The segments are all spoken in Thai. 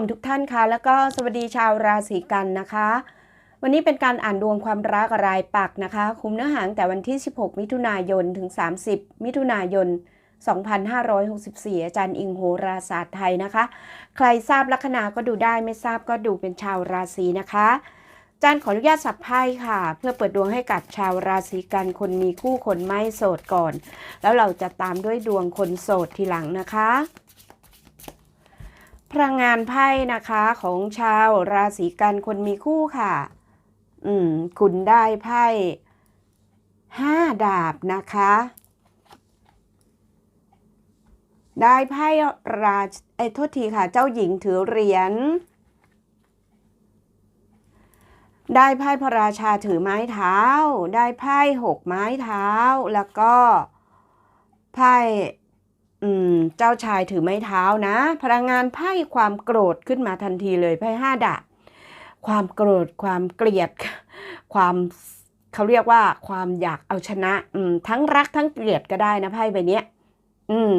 มทุกท่านค่ะ แล้วก็สวัสดีชาวราศีกันนะคะ วันนี้เป็นการอ่านดวงความรักรายปักนะคะ คุมเนื้อหางแต่วันที่ 16 มิถุนายนถึง 30 มิถุนายน 2564 อาจารย์อิงโหราศาสตร์ไทยนะคะ ใครทราบลัคนาก็ดูได้ไม่ทราบก็ดูเป็นชาวราศีนะคะอาจารย์ขออนุญาตสับไพ่ค่ะ เพื่อเปิดดวงให้กับชาวราศีกันคนมีคู่คนไม่โสดก่อน แล้วเราจะตามด้วยดวงคนโสดทีหลังนะคะ พลังงานไพ่นะคะของชาวราศีกันคนมีคู่ค่ะ อืม คุณได้ไพ่ห้าดาบนะคะ ได้ไพ่ราไอ้โทษทีค่ะ เจ้าหญิงถือเหรียญ ได้ไพ่พระราชาถือไม้เท้า ได้ไพ่หกไม้เท้า แล้วก็ไพ่ เจ้าชายถือไม้เท้านะ พลังงานไพ่ความโกรธขึ้นมาทันทีเลยไพ่ห้าดาบความโกรธความเกลียด ความเขาเรียกว่าความอยากเอาชนะอืมทั้งรักทั้งเกลียดก็ได้นะไพ่ใบนี้อืม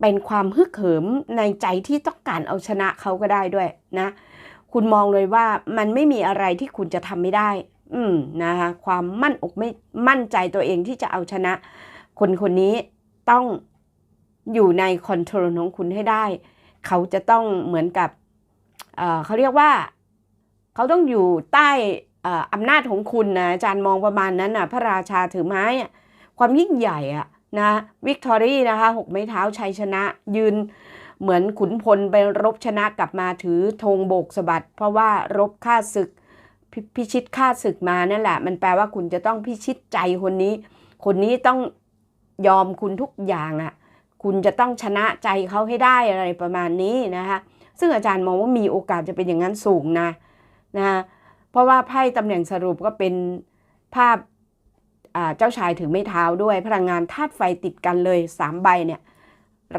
เป็นความฮึกเหิมในใจที่ต้องการเอาชนะเขาก็ได้ด้วยนะ คุณมองเลยว่ามันไม่มีอะไรที่คุณจะทำไม่ได้ อืมนะคะความมั่นอกไม่มั่นใจตัวเองที่จะเอาชนะ คนคนนี้ต้อง อยู่ในคอนโทรลของคุณให้ได้ เขาจะต้องเหมือนกับเเขาเรียกว่า เขาต้องอยู่ใต้ออำนาจของคุณนะอาจารย์มองประมาณนั้นนะพระราชาถือไม้ความยิ่งใหญ่อะนะวิกตอรี่นะคะหกไม้เท้าชัยชนะ ยืนเหมือนขุนพลไปรบชนะกลับมาถือธงโบกสะบัดเพราะว่ารบฆ่าศึกพพิชิตฆ่าศึกมานั่นแหละ มันแปลว่าคุณจะต้องพิชิตใจคนนี้ คนนี้ต้องยอมคุณทุกอย่างอะ่ะ คุณจะต้องชนะใจเขาให้ได้อะไรประมาณนี้นะคะซึ่งอาจารย์มองว่ามีโอกาสจะเป็นอย่างนั้นสูงนะนะเพราะว่าไพ่ตำแหน่งสรุปก็เป็นภาพเจ้าชายถือไม้เท้าด้วยพลังงานธาตุไฟติดกันเลยสามใบเนี่ย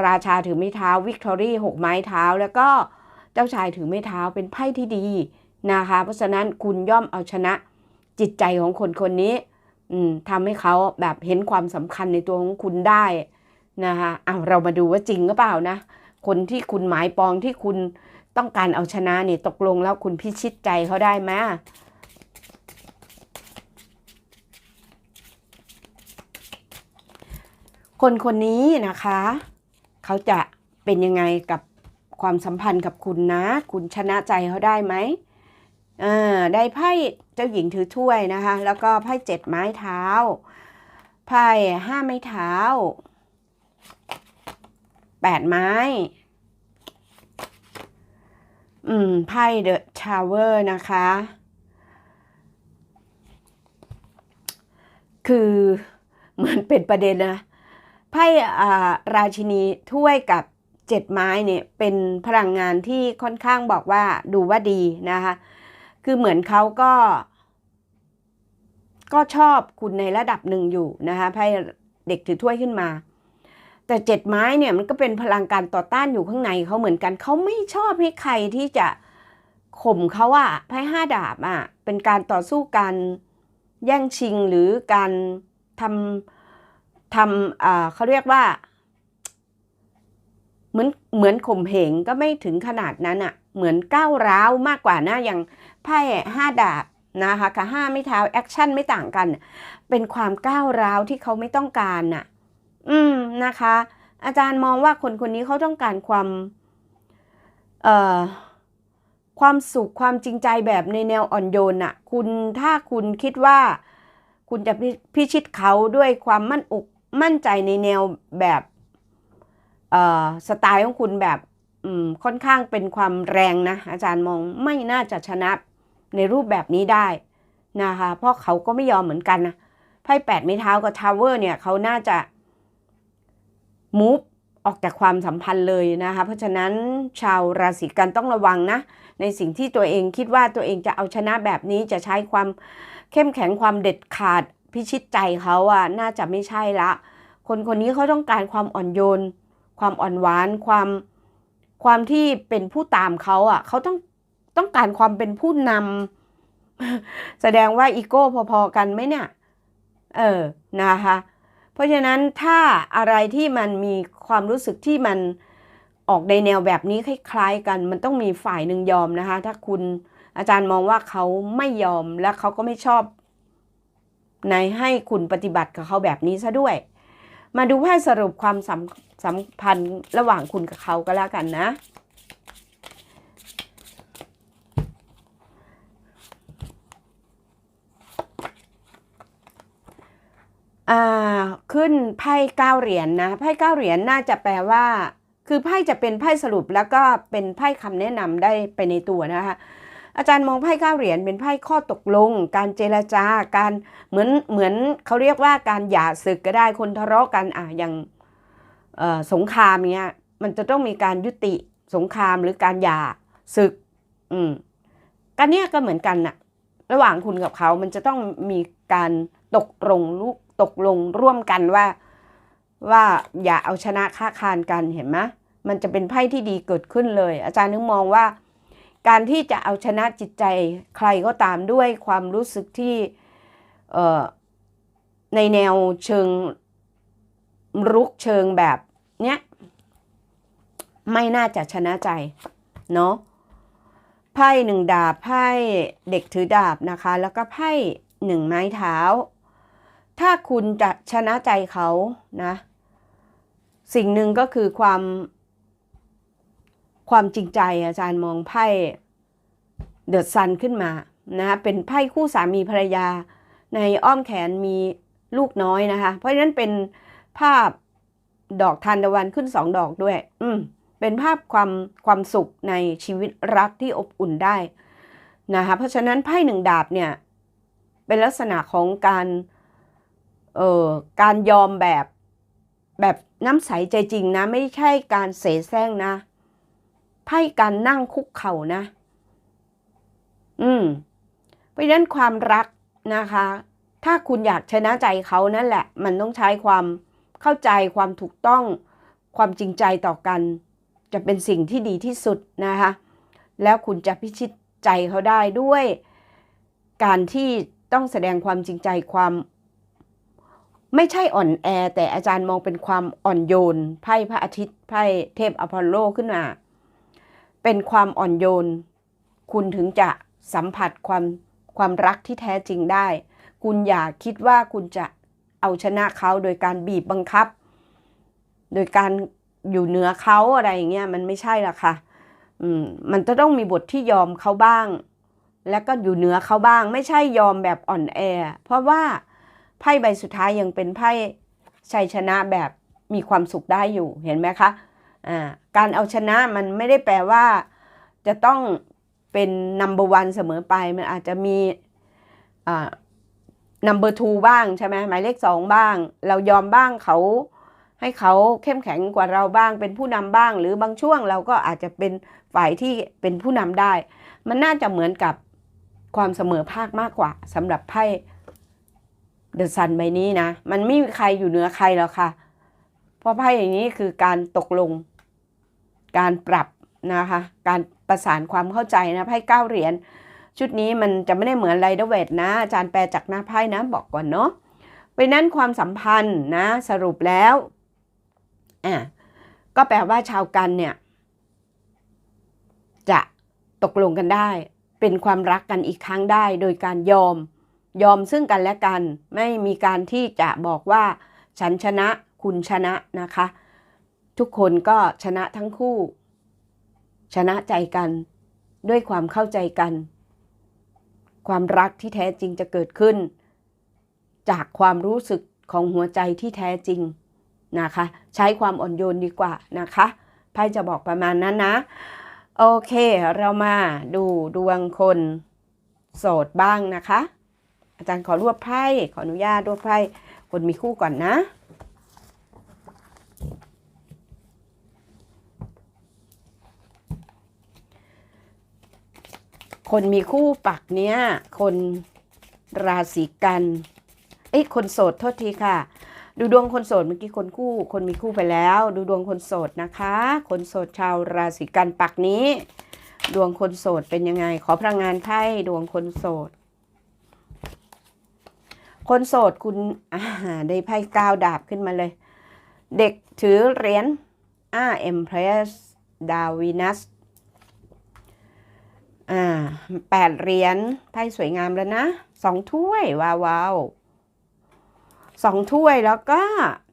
ราชาถือไม้เท้าวิกตอรี่หกไม้เท้า แล้วก็เจ้าชายถือไม้เท้าเป็นไพ่ที่ดีนะคะเพราะฉะนั้นคุณย่อมเอาชนะจิตใจของคนคนนี้ทำให้เขาแบบเห็นความสำคัญในตัวของคุณได้ นะคะเอาเรามาดูว่าจริงหรือเปล่านะ คนที่คุณหมายปองที่คุณต้องการเอาชนะเนี่ยตกลงแล้วคุณพิชิตใจเขาได้ไหมคนคนนี้นะคะ เขาจะเป็นยังไงกับความสัมพันธ์กับคุณนะ คุณชนะใจเขาได้ไหมอ่าได้ไพ่เจ้าหญิงถือถ้วยนะคะ แล้วก็ไพ่เจ็ดไม้เท้า ไพ่ห้าไม้เท้า แปดไม้ อืม ไพ่เดอะชาวเวอร์นะคะ คือเหมือนเป็นประเด็นนะไพ่ราชินีถ้วยกับเจ็ดไม้เนี่ยเป็นพลังงานที่ค่อนข้างบอกว่าดูว่าดีนะคะ คือเหมือนเขาก็ ก็ชอบคุณในระดับหนึ่งอยู่นะคะไพ่เด็กถือถ้วยขึ้นมา แต่เจ็ดไม้เนี่ยมันก็เป็นพลังการต่อต้านอยู่ข้างในเขาเหมือนกันเขาไม่ชอบให้ใครที่จะข่มเขาอะไพ่ห้าดาบอะเป็นการต่อสู้การแย่งชิงหรือการทำทำอ่าเขาเรียกว่า เหมือนเหมือนข่มเหงก็ไม่ถึงขนาดนั้นอะเหมือนก้าวร้าวมากกว่านะอย่างไพ่ห้าดาบนะคะกับห้าไม่เท้าแอคชั่นไม่ต่างกัน เป็นความก้าวร้าวที่เขาไม่ต้องการน่ะ อืมนะคะ อาจารย์มองว่าคนคนนี้เขาต้องการความเอ่อความสุขความจริงใจแบบในแนวอ่อนโยนน่ะคุณถ้าคุณคิดว่า คุณจะพิพชิตเขาด้วยความมั่นอกมั่นใจในแนวแบบเอ่อสไตล์ของคุณแบบอืมค่อนข้างเป็นความแรงนะ อาจารย์มองไม่น่าจะชนะในรูปแบบนี้ได้นะคะเพราะเขาก็ไม่ยอมเหมือนกันนะไพ่แปดไม้เท้ากับทาวเวอร์เนี่ยเขาน่าจะ มูฟออกจากความสัมพันธ์เลยนะคะ เพราะฉะนั้นชาวราศีกันต้องระวังนะ ในสิ่งที่ตัวเองคิดว่าตัวเองจะเอาชนะแบบนี้จะใช้ความเข้มแข็งความเด็ดขาดพิชิตใจเขาอะน่าจะไม่ใช่ละ คนคนนี้เขาต้องการความอ่อนโยน ความอ่อนหวานความความที่เป็นผู้ตามเขาอะเขาต้องต้องการความเป็นผู้นำแสดงว่าอีโก้พอๆกันไหมเนี่ย เออนะคะ เพราะฉะนั้นถ้าอะไรที่มันมีความรู้สึกที่มันออกในแนวแบบนี้คล้ายๆกัน มันต้องมีฝ่ายหนึ่งยอมนะคะ ถ้าคุณอาจารย์มองว่าเขาไม่ยอมและเขาก็ไม่ชอบในให้คุณปฏิบัติกับเขาแบบนี้ซะด้วย มาดูไพ่สรุปความสัมสัมพันธ์ระหว่างคุณกับเขาก็แล้วกันนะ ขึ้นไพ่เก้าเหรียญนะไพ่เก้าเหรียญน่าจะแปลว่า คือไพ่จะเป็นไพ่สรุปแล้วก็เป็นไพ่คำแนะนำได้ไปในตัวนะคะอาจารย์มองไพ่เก้าเหรียญเป็นไพ่ข้อตกลง การเจรจาการเหมือนเหมือนเขาเรียกว่าการหย่าศึกก็ได้คนทะเลาะกันอะอย่างสงครามเนี้ยมันจะต้องมีการยุติสงครามหรือการหย่าศึก อืมการเนี้ยก็เหมือนกันน่ะ ระหว่างคุณกับเขามันจะต้องมีการตกลงลูก ตกลงร่วมกันว่า ว่าอย่าเอาชนะค้าคานกันเห็นไหมมันจะเป็นไพ่ที่ดีเกิดขึ้นเลย อาจารย์นึกมองว่า การที่จะเอาชนะจิตใจใครก็ตามด้วยความรู้สึกที่เอ่อในแนวเชิงรุกเชิงแบบเนี้ยไม่น่าจะชนะใจเนาะไพ่หนึ่งดาบไพ่เด็กถือดาบนะคะ แล้วก็ไพ่หนึ่งไม้เท้า ถ้าคุณจะชนะใจเขานะ สิ่งหนึ่งก็คือความ ความจริงใจอาจารย์มองไพ่เดอะซันขึ้นมานะคะเป็นไพ่คู่สามีภรรยา ในอ้อมแขนมีลูกน้อยนะคะ เพราะฉะนั้นเป็นภาพดอกทานตะวันขึ้นสองดอกด้วย อืมเป็นภาพความความสุขในชีวิตรักที่อบอุ่นได้นะคะเพราะฉะนั้นไพ่หนึ่งดาบเนี่ย เป็นลักษณะของการ เออการยอมแบบแบบน้ำใสใจจริงนะ ไม่ใช่การเสแสร้งนะไพ่การนั่งคุกเข่านะ อืม เพราะฉะนั้นความรักนะคะ ถ้าคุณอยากชนะใจเขานั่นแหละ มันต้องใช้ความเข้าใจความถูกต้อง ความจริงใจต่อกัน จะเป็นสิ่งที่ดีที่สุดนะคะ แล้วคุณจะพิชิตใจเขาได้ด้วย การที่ต้องแสดงความจริงใจความ ไม่ใช่อ่อนแอ แต่อาจารย์มองเป็นความอ่อนโยนไพ่พระอาทิตย์ไพ่เทพอพอลโลขึ้นมา เป็นความอ่อนโยน คุณถึงจะสัมผัสความความรักที่แท้จริงได้ คุณอย่าคิดว่าคุณจะเอาชนะเขาโดยการบีบบังคับ โดยการอยู่เหนือเขาอะไรอย่างเงี้ยมันไม่ใช่ละค่ะอืมมันจะต้องมีบทที่ยอมเขาบ้าง แล้วก็อยู่เหนือเขาบ้าง ไม่ใช่ยอมแบบอ่อนแอ เพราะว่า ไพ่ใบสุดท้ายยังเป็นไพ่ชัยชนะแบบมีความสุขได้อยู่เห็นไหมคะอ่าการเอาชนะมันไม่ได้แปลว่า จะต้องเป็น number one เสมอไป มันอาจจะมีอ่า number two บ้างใช่ไหมหมายเลขสองบ้าง เรายอมบ้างเขาให้เขาเข้มแข็งกว่าเราบ้าง เป็นผู้นำบ้าง หรือบางช่วงเราก็อาจจะเป็นฝ่ายที่เป็นผู้นำได้ มันน่าจะเหมือนกับความเสมอภาคมากกว่าสำหรับไพ่ เดอะซันใบนี้นะ มันไม่มีใครอยู่เหนือใครหรอกค่ะ เพราะไพ่อย่างนี้คือการตกลง การปรับนะคะ การประสานความเข้าใจนะไพ่เก้าเหรียญชุดนี้มันจะไม่ได้เหมือนไรเดอเวทนะ อาจารย์แปลจากหน้าไพ่นะบอกก่อนเนาะไปนั้นความสัมพันธ์นะสรุปแล้วอะก็แปลว่าชาวกันเนี่ย จะตกลงกันได้ เป็นความรักกันอีกครั้งได้ โดยการยอม ยอมซึ่งกันและกัน ไม่มีการที่จะบอกว่าฉันชนะคุณชนะนะคะ ทุกคนก็ชนะทั้งคู่ ชนะใจกันด้วยความเข้าใจกัน ความรักที่แท้จริงจะเกิดขึ้น จากความรู้สึกของหัวใจที่แท้จริงนะคะ ใช้ความอ่อนโยนดีกว่านะคะไพ่จะบอกประมาณนั้นนะ โอเค เรามาดูดวงคน โสดบ้างนะคะ อาจารย์ขอรวบไพ่ขออนุญาตรวบไพ่คนมีคู่ก่อนนะ คนมีคู่ปักเนี้ยคนราศีกันเอ้ยคนโสดโทษทีค่ะ ดูดวงคนโสดเมื่อกี้คนคู่ คนมีคู่ไปแล้ว ดูดวงคนโสดนะคะ คนโสดชาวราศีกันปักนี้ ดวงคนโสดเป็นยังไง ขอพลังงานไพ่ดวงคนโสด คนโสดคุณอ่าได้ไพ่ก้าวดาบขึ้นมาเลย เด็กถือเหรียญอ่าเอ็มเพรสดาววีนัสอ่าแปดเหรียญไพ่สวยงามแล้วนะสองถ้วย ว้าวาวสองถ้วยแล้วก็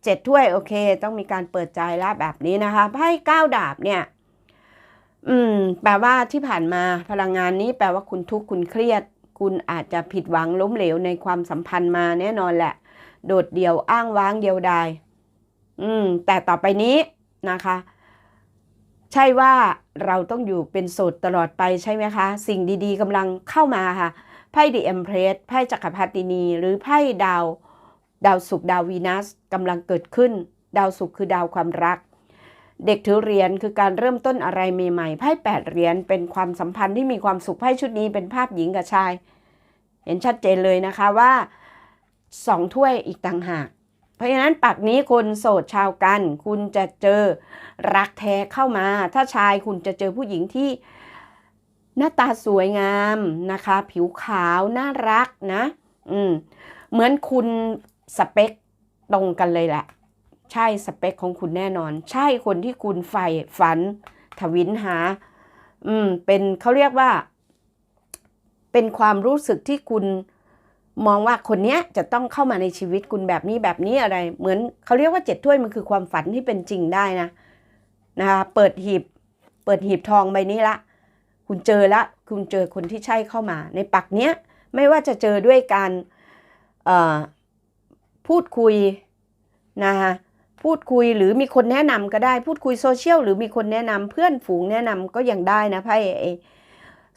เจ็ดถ้วย โอเค ต้องมีการเปิดใจแล้วแบบนี้นะคะไพ่เก้าดาบเนี่ย อืม แปลว่าที่ผ่านมาพลังงานนี้แปลว่าคุณทุกข์คุณเครียด คุณอาจจะผิดหวังล้มเหลวในความสัมพันธ์มาแน่นอนแหละ โดดเดี่ยวอ้างว้างเดียวดาย อืม แต่ต่อไปนี้นะคะ ใช่ว่าเราต้องอยู่เป็นโสดตลอดไปใช่ไหมคะ สิ่งดีๆกำลังเข้ามาค่ะ ไพ่ดีเอ็มเพรสไพ่จักรพรรดินี หรือไพ่ดาว ดาวศุกร์ดาววีนัสกำลังเกิดขึ้น ดาวศุกร์คือดาวความรัก เด็กถือเหรียญคือการเริ่มต้นอะไรใหม่ๆไพ่แปดเหรียญเป็นความสัมพันธ์ที่มีความสุขไพ่ชุดนี้เป็นภาพหญิงกับชาย เห็นชัดเจนเลยนะคะว่าสองถ้วยอีกต่างหาก เพราะฉะนั้นปักนี้คนโสดชาวกัน คุณจะเจอรักแท้เข้ามา ถ้าชายคุณจะเจอผู้หญิงที่หน้าตาสวยงามนะคะ ผิวขาวน่ารักนะ อืมเหมือนคุณสเปคตรงกันเลยแหละ ใช่สเปคของคุณแน่นอน ใช่คนที่คุณใฝ่ฝัน ทวินหา อืม เป็นเขาเรียกว่า เป็นความรู้สึกที่คุณมองว่าคนเนี้ยจะต้องเข้ามาในชีวิตคุณแบบนี้แบบนี้อะไร เหมือนเขาเรียกว่าเจ็ดถ้วยมันคือความฝันที่เป็นจริงได้นะนะคะเปิดหีบ เปิดหีบทองใบนี้ละ คุณเจอละ คุณเจอคนที่ใช่เข้ามา ในปักเนี้ยไม่ว่าจะเจอด้วยการเอ่อพูดคุยนะคะ พูดคุยหรือมีคนแนะนำก็ได้พูดคุยโซเชียลหรือมีคนแนะนำเพื่อนฝูงแนะนำก็ยังได้นะไพ่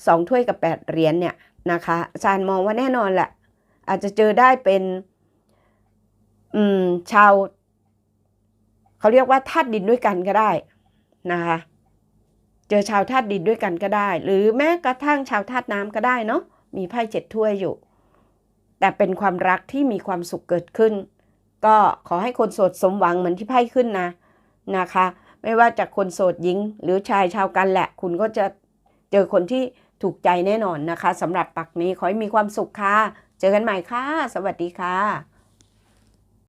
สองถ้วยกับแปดเหรียญเนี่ยนะคะอาจารย์มองว่าแน่นอนแหละอาจจะเจอได้เป็นอืมชาวเขาเรียกว่าธาตุดินด้วยกันก็ได้นะคะเจอชาวธาตุดินด้วยกันก็ได้ หรือแม้กระทั่งชาวธาตุน้ำก็ได้เนาะมีไพ่เจ็ดถ้วยอยู่ แต่เป็นความรักที่มีความสุขเกิดขึ้น ก็ขอให้คนโสดสมหวังเหมือนที่ไพ่ขึ้นนะนะคะ ไม่ว่าจากคนโสดหญิงหรือชายชาวกันแหละ คุณก็จะเจอคนที่ถูกใจแน่นอนนะคะสำหรับปักนี้ขอให้มีความสุขค่ะ เจอกันใหม่ค่ะ สวัสดีค่ะ